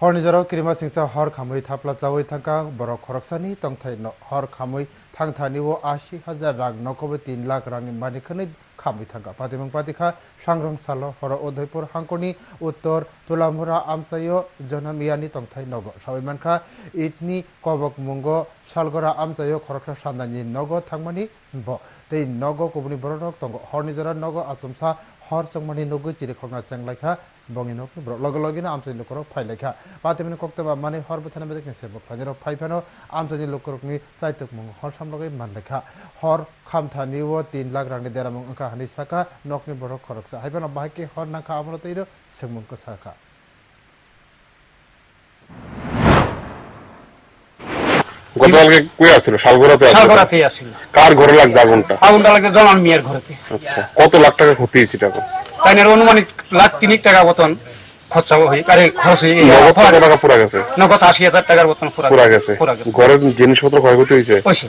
হর নিজের কিরিমা সিংসা হর খামুই থাপলা চাওই থাকা বড় খরকসানি তংথাই হর খামুই থাংথানি ও আশি হাজার রাগ নকবে তিন লাখ রাং মানিখানি খামুই থাকা পাতিমং পাতিখা সাংরং সাল হর উদয়পুর হাঙ্কনি উত্তর তুলামুরা আমচাইও জনমিয়ানি তংথাই নগ সবাইমানখা ইটনি কবক মুঙ্গ সালগরা আমচাইও খরকসা সান্দানি নগ থাংমানি ব তেই নগ কবনি বড় নগ তঙ্গ হর নিজরা নগ আচমসা হর চংমানি নগ চিরে খরনা চেংলাইখা বঙ্গি লগে লগে আমি নগর ফাইলাইখা 마때문에 꼭다바 많이 허르부터는 베데 켄세 복 파니로 파이파노 암사지 로크록니 사이뜩 몽 허삼록에 만데카 허 캄타니워 3 লাখ রানে দেরামং আকা হানি সাকা নকনি বড় খরকসা হাইবানা বাহাকি হর নাকা আমরত ইরো সেমং কসাকা গতকালকে কই আছিল শালগড়াতে আছিল শালগড়াতেই আছিল কার ঘরে লাগছে আগুনটা? আগুনটা লাগে জলান মিয়ার ঘরেতে। আচ্ছা কত লাখ টাকা ক্ষতি হয়েছে টাকা তাইনের অনুমানিক লাখ তিনিক টাকা মতন খরচা হয়ে। আরে খরচ হয়ে কত টাকা পুরা গেছে। নগদ আশি হাজার টাকার মতন পুরা গেছে। পুরা গেছে। ঘরের জিনিসপত্র ক্ষয়ক্ষতি হয়েছে? হয়েছে